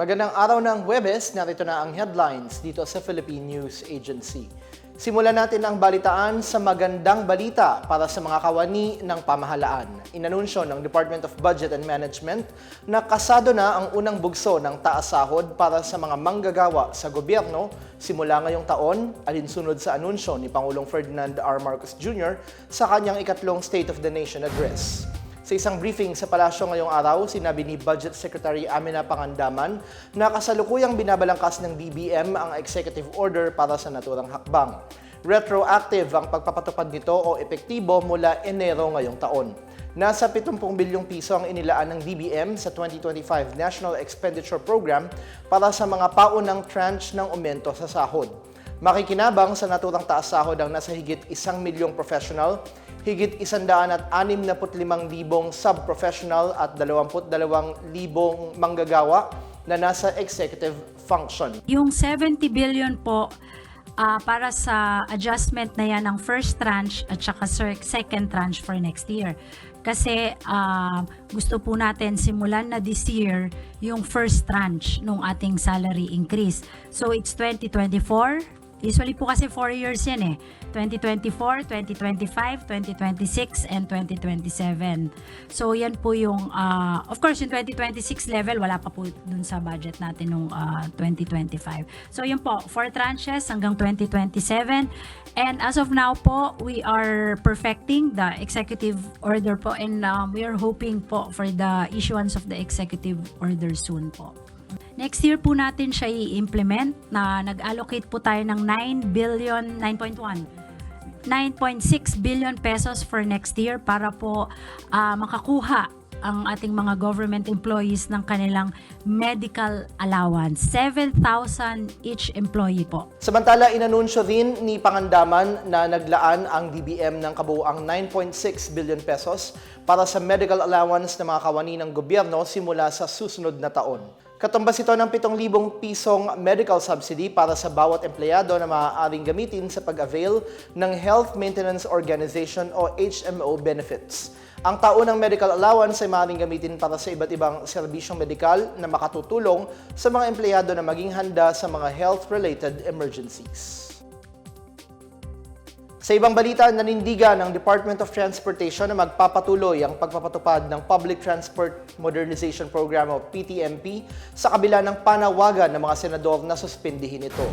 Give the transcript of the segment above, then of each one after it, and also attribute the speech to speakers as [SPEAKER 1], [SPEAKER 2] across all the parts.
[SPEAKER 1] Magandang araw ng Huwebes, narito na ang headlines dito sa Philippine News Agency. Simulan natin ang balitaan sa magandang balita para sa mga kawani ng pamahalaan. Inanunsyo ng Department of Budget and Management na kasado na ang unang bugso ng taas sahod para sa mga manggagawa sa gobyerno simula ngayong taon, alinsunod sa anunsyo ni Pangulong Ferdinand R. Marcos Jr. sa kanyang ikatlong State of the Nation Address. Sa isang briefing sa palasyo ngayong araw, sinabi ni Budget Secretary Amina Pangandaman na kasalukuyang binabalangkas ng DBM ang executive order para sa naturang hakbang. Retroactive ang pagpapatupad nito o epektibo mula Enero ngayong taon. Nasa 70 bilyong piso ang inilaan ng DBM sa 2025 National Expenditure Program para sa mga paunang tranche ng aumento sa sahod. Makikinabang sa naturang taas sahod ang nasa higit isang milyong professional, higit isandaan at anim na limang libong sub-professional at dalawamput dalawang libong manggagawa na nasa executive function.
[SPEAKER 2] Yung 70 billion po ah, para sa adjustment na yan ng first tranche at saka second tranche for next year. Kasi ah, gusto po natin simulan na this year yung first tranche ng ating salary increase. So it's 2024, Usually po kasi 4 years yan eh. 2024, 2025, 2026, and 2027. So yan po yung, ah, of course, yung 2026 level, wala pa po dun sa budget natin nung ah, 2025. So yun po, 4 tranches hanggang 2027. And as of now po, we are perfecting the executive order po and um, we are hoping po for the issuance of the executive order soon po. Next year po natin siya i-implement na nag-allocate po tayo ng 9 billion, 9.1 9.6 billion pesos for next year para po ah, makakuha ang ating mga government employees ng kanilang medical allowance. 7,000 each employee po.
[SPEAKER 1] Samantala, inanunsyo rin ni Pangandaman na naglaan ang DBM ng kabuuang 9.6 billion pesos para sa medical allowance ng mga kawani ng gobyerno simula sa susunod na taon. Katumbas ito ng 7,000 pisong medical subsidy para sa bawat empleyado na maaaring gamitin sa pag-avail ng Health Maintenance Organization o HMO benefits. Ang taunang medical allowance ay maaaring gamitin para sa iba't ibang serbisyong medikal na makatutulong sa mga empleyado na maging handa sa mga health-related emergencies. Sa ibang balita, nanindigan ng Department of Transportation na magpapatuloy ang pagpapatupad ng Public Transport Modernization Program o PTMP sa kabila ng panawagan ng mga senador na suspindihin ito.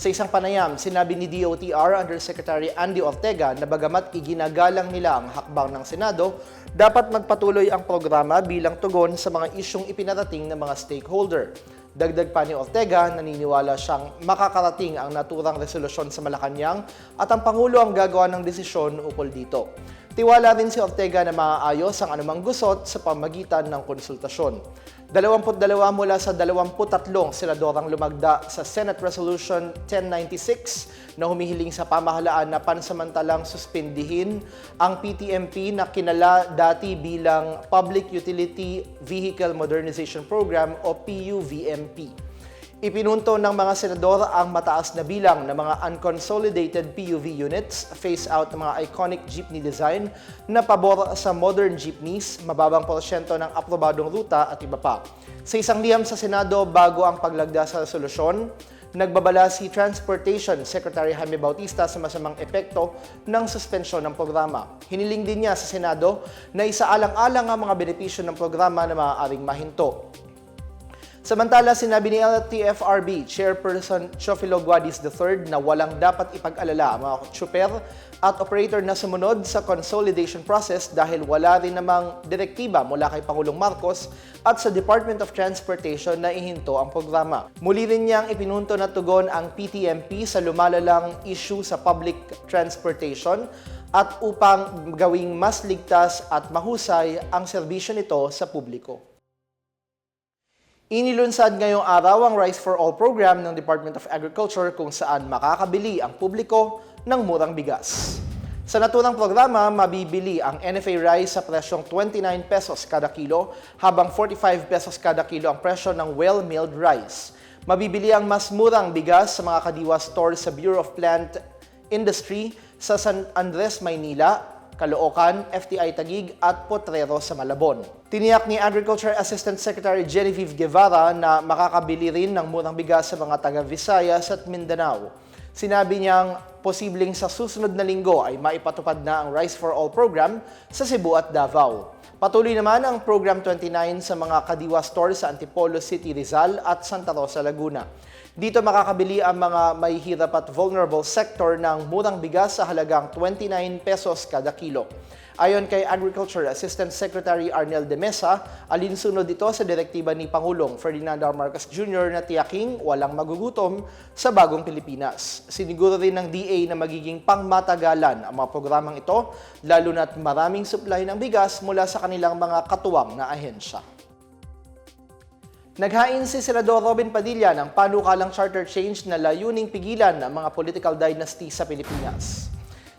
[SPEAKER 1] Sa isang panayam, sinabi ni DOTR Undersecretary Andy Ortega na bagamat iginagalang nila ang hakbang ng Senado, dapat magpatuloy ang programa bilang tugon sa mga isyong ipinarating ng mga stakeholder. Dagdag pa ni Ortega, naniniwala siyang makakarating ang naturang resolusyon sa Malacanang at ang Pangulo ang gagawa ng desisyon ukol dito. Tiwala rin si Ortega na maaayos ang anumang gusot sa pamagitan ng konsultasyon. 22 mula sa 23 senador ang lumagda sa Senate Resolution 1096 na humihiling sa pamahalaan na pansamantalang suspindihin ang PTMP na kinala dati bilang Public Utility Vehicle Modernization Program o PUVMP. Ipinunto ng mga senador ang mataas na bilang ng mga unconsolidated PUV units, phase out ng mga iconic jeepney design na pabor sa modern jeepneys, mababang porsyento ng aprobadong ruta at iba pa. Sa isang liham sa Senado bago ang paglagda sa resolusyon, nagbabala si Transportation Secretary Jaime Bautista sa masamang epekto ng suspensyon ng programa. Hiniling din niya sa Senado na isaalang-alang ang mga benepisyo ng programa na maaaring mahinto. Samantala, sinabi ni LTFRB Chairperson Chofilo Guadis III na walang dapat ipag-alala ang mga tsuper at operator na sumunod sa consolidation process dahil wala rin namang direktiba mula kay Pangulong Marcos at sa Department of Transportation na ihinto ang programa. Muli rin niyang ipinunto na tugon ang PTMP sa lumalalang issue sa public transportation at upang gawing mas ligtas at mahusay ang serbisyo nito sa publiko. Inilunsad ngayong araw ang Rice for All program ng Department of Agriculture kung saan makakabili ang publiko ng murang bigas. Sa naturang programa, mabibili ang NFA rice sa presyong 29 pesos kada kilo habang 45 pesos kada kilo ang presyo ng well-milled rice. Mabibili ang mas murang bigas sa mga kadiwa stores sa Bureau of Plant Industry sa San Andres, Maynila Caloocan, FTI Tagig at Potrero sa Malabon. Tiniyak ni Agriculture Assistant Secretary Genevieve Guevara na makakabili rin ng murang bigas sa mga taga Visayas at Mindanao. Sinabi niyang posibleng sa susunod na linggo ay maipatupad na ang Rice for All program sa Cebu at Davao. Patuloy naman ang Program 29 sa mga kadiwa stores sa Antipolo City, Rizal at Santa Rosa, Laguna. Dito makakabili ang mga may hirap at vulnerable sector ng murang bigas sa halagang 29 pesos kada kilo. Ayon kay Agriculture Assistant Secretary Arnel de Mesa, alinsunod ito sa direktiba ni Pangulong Ferdinand R. Marcos Jr. na tiyaking walang magugutom sa bagong Pilipinas. Siniguro rin ng DA na magiging pangmatagalan ang mga programang ito, lalo na't maraming supply ng bigas mula sa kanilang mga katuwang na ahensya. Naghain si Senador Robin Padilla ng panukalang charter change na layuning pigilan ang mga political dynasty sa Pilipinas.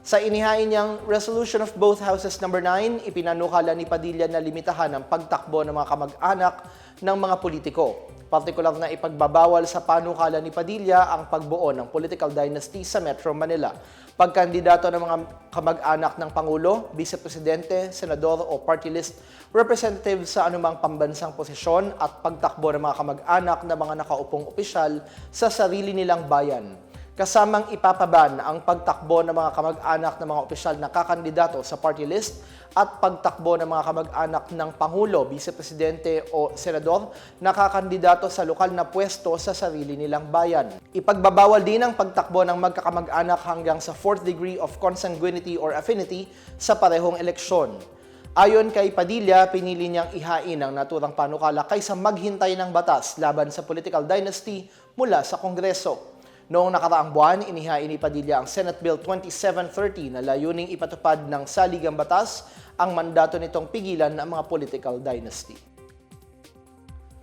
[SPEAKER 1] Sa inihain niyang Resolution of Both Houses No. 9, ipinanukala ni Padilla na limitahan ang pagtakbo ng mga kamag-anak ng mga politiko. Partikular na ipagbabawal sa panukala ni Padilla ang pagbuo ng political dynasty sa Metro Manila. Pagkandidato ng mga kamag-anak ng Pangulo, Vice Presidente, Senador o party list representative sa anumang pambansang posisyon at pagtakbo ng mga kamag-anak ng mga nakaupong opisyal sa sarili nilang bayan kasamang ipapaban ang pagtakbo ng mga kamag-anak ng mga opisyal na kakandidato sa party list at pagtakbo ng mga kamag-anak ng Pangulo, Vice Presidente o Senador na kakandidato sa lokal na pwesto sa sarili nilang bayan. Ipagbabawal din ang pagtakbo ng magkakamag-anak hanggang sa fourth degree of consanguinity or affinity sa parehong eleksyon. Ayon kay Padilla, pinili niyang ihain ang naturang panukala kaysa maghintay ng batas laban sa political dynasty mula sa Kongreso. Noong nakaraang buwan, inihain ni Padilla ang Senate Bill 2730 na layuning ipatupad ng saligang batas ang mandato nitong pigilan ang mga political dynasty.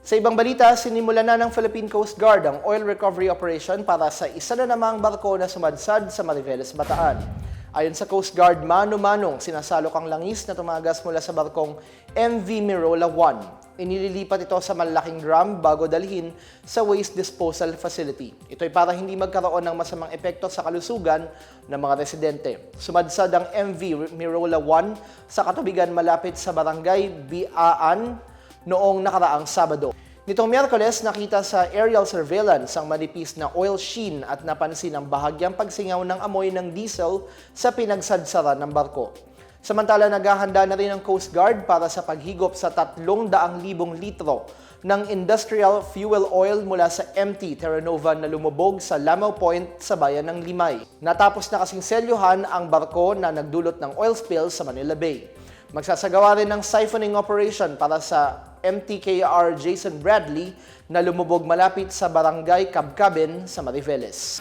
[SPEAKER 1] Sa ibang balita, sinimula na ng Philippine Coast Guard ang oil recovery operation para sa isa na namang barko na sumadsad sa Mariveles, Bataan. Ayon sa Coast Guard, mano-manong sinasalok ang langis na tumagas mula sa barkong MV Mirola 1. Inililipat ito sa malaking drum bago dalhin sa waste disposal facility. Ito ay para hindi magkaroon ng masamang epekto sa kalusugan ng mga residente. Sumadsad ang MV Mirola 1 sa katubigan malapit sa barangay Biaan noong nakaraang Sabado. Nitong Miyerkules, nakita sa aerial surveillance ang manipis na oil sheen at napansin ang bahagyang pagsingaw ng amoy ng diesel sa pinagsadsaran ng barko. Samantala, naghahanda na rin ang Coast Guard para sa paghigop sa 300,000 litro ng industrial fuel oil mula sa MT Terra Nova na lumubog sa Lamau Point sa bayan ng Limay. Natapos na kasing selyuhan ang barko na nagdulot ng oil spill sa Manila Bay. Magsasagawa rin ng siphoning operation para sa MTKR Jason Bradley na lumubog malapit sa barangay Kabkaben sa Mariveles.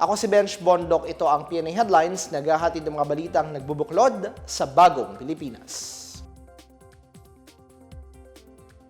[SPEAKER 1] Ako si Bench Bondok, ito ang PNA Headlines, naghahatid ng mga balitang nagbubuklod sa bagong Pilipinas.